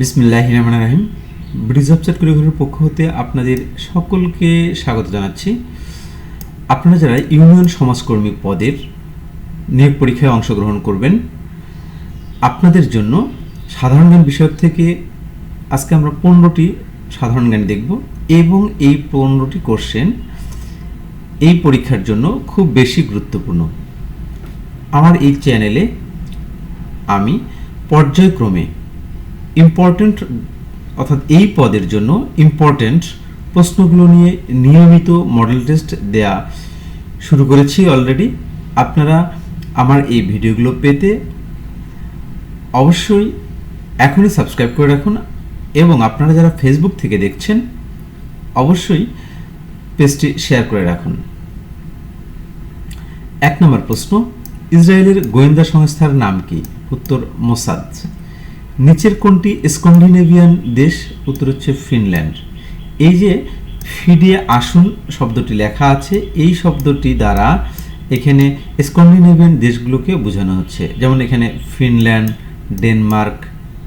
বিসমিল্লাহ রহমান রাহিম ব্রিজ অফ চাটকুড়িঘরের পক্ষ হতে আপনাদের সকলকে স্বাগত জানাচ্ছি। আপনারা যারা ইউনিয়ন সমাজকর্মী পদের নিয়োগ পরীক্ষায় অংশগ্রহণ করবেন, আপনাদের জন্য সাধারণ জ্ঞান বিষয়ক থেকে আজকে আমরা পনেরোটি সাধারণ জ্ঞান দেখব এবং এই পনেরোটি কোশ্চেন এই পরীক্ষার জন্য খুব বেশি গুরুত্বপূর্ণ। আমার এই চ্যানেলে আমি পর্যায়ক্রমে ইম্পর্ট্যান্ট অর্থাৎ এই পদের জন্য ইম্পর্ট্যান্ট প্রশ্নগুলো নিয়ে নিয়মিত মডেল টেস্ট দেয়া শুরু করেছি অলরেডি আপনারা আমার এই ভিডিওগুলো পেতে অবশ্যই এখনই সাবস্ক্রাইব করে রাখুন এবং আপনারা যারা ফেসবুক থেকে দেখছেন, অবশ্যই পেজটি শেয়ার করে রাখুন। এক নম্বর প্রশ্ন, ইসরায়েলের গোয়েন্দা সংস্থার নাম কি? উত্তর মোসাদ। নিচের কোনটি স্কন্ডিনেভিয়ান দেশ, উত্তর হচ্ছে ফিনল্যান্ড। এই যে ফিডে আসুন শব্দটি লেখা আছে, এই শব্দটি দ্বারা এখানে স্কন্ডিনেভিয়ান দেশগুলোকে বোঝানো হচ্ছে। যেমন এখানে ফিনল্যান্ড, ডেনমার্ক,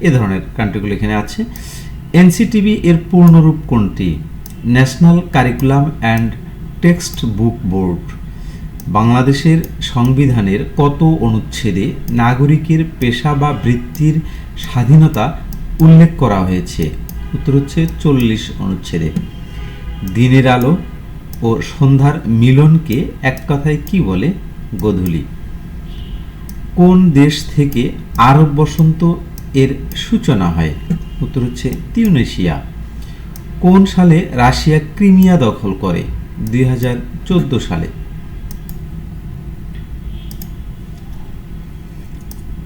এ ধরনের কান্ট্রিগুলো এখানে আছে। এনসিটিভি এর পূর্ণরূপ কোনটি? National curriculum and text book board বাংলাদেশের সংবিধানের কত অনুচ্ছেদে নাগরিকের পেশা বা বৃত্তির স্বাধীনতা উল্লেখ করা হয়েছে? উত্তর হচ্ছে চল্লিশ অনুচ্ছেদে। দিনের আলো ও সন্ধ্যার মিলনকে এক কথায় কি বলে গোধূলি? কোন দেশ থেকে আরব বসন্ত এর সূচনা হয়? উত্তর হচ্ছে তিউনেশিয়া। কোন সালে রাশিয়া ক্রিমিয়া দখল করে? দুই হাজার চোদ্দ সালে।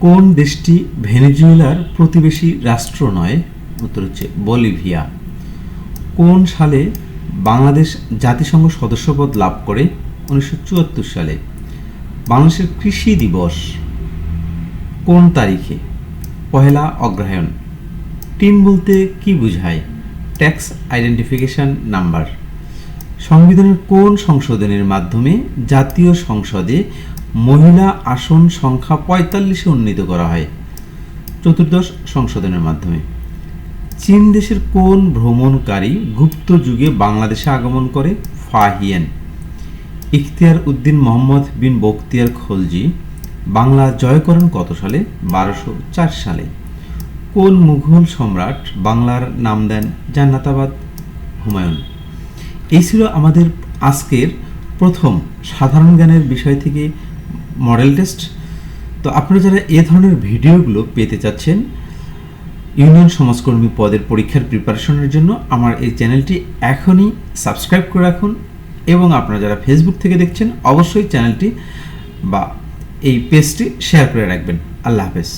কোন দেশটি ভেনেজুয়েলার প্রতিবেশী রাষ্ট্র নয়? উত্তর হচ্ছে বলিভিয়া। কোন সালে বাংলাদেশ জাতিসংঘ সদস্যপদ লাভ করে? উনিশশো চুয়াত্তর সালে। বাংলাদেশের কৃষি দিবস কোন তারিখে? পহেলা অগ্রহায়ণ। টিন বলতে কি বোঝায়? Tax identification number. সংবিধানের কোন সংশোধনের মাধ্যমে জাতীয় সংসদে মহিলা আসন সংখ্যা পঁয়তাল্লিশে উন্নীত করা হয়? চতুর্দশ সংশোধনের মাধ্যমে। চীন দেশের কোন ভ্রমণকারী গুপ্ত যুগে বাংলাদেশে আগমন করে? ফাহিয়েন ইখতিয়ার উদ্দিন মোহাম্মদ বিন বখতিয়ার খলজি, বাংলা জয় করেন কত সালে? বারোশো চার সালে। কোন মুঘল সম্রাট বাংলার নাম দেন জান্নাতাবাদ? হুমায়ুন। এই ছিল আমাদের আজকের প্রথম সাধারণ জ্ঞানের বিষয় থেকে মডেল টেস্ট। তো আপনারা যারা এ ধরনের ভিডিওগুলো পেতে চাচ্ছেন, ইউনিয়ন সমাজকর্মী পদের পরীক্ষার প্রিপারেশনের জন্য আমার এই চ্যানেলটি এখনই সাবস্ক্রাইব করে রাখুন এবং আপনারা যারা ফেসবুক থেকে দেখছেন, অবশ্যই চ্যানেলটি বা এই পেজটি শেয়ার করে রাখবেন। আল্লাহ হাফেজ।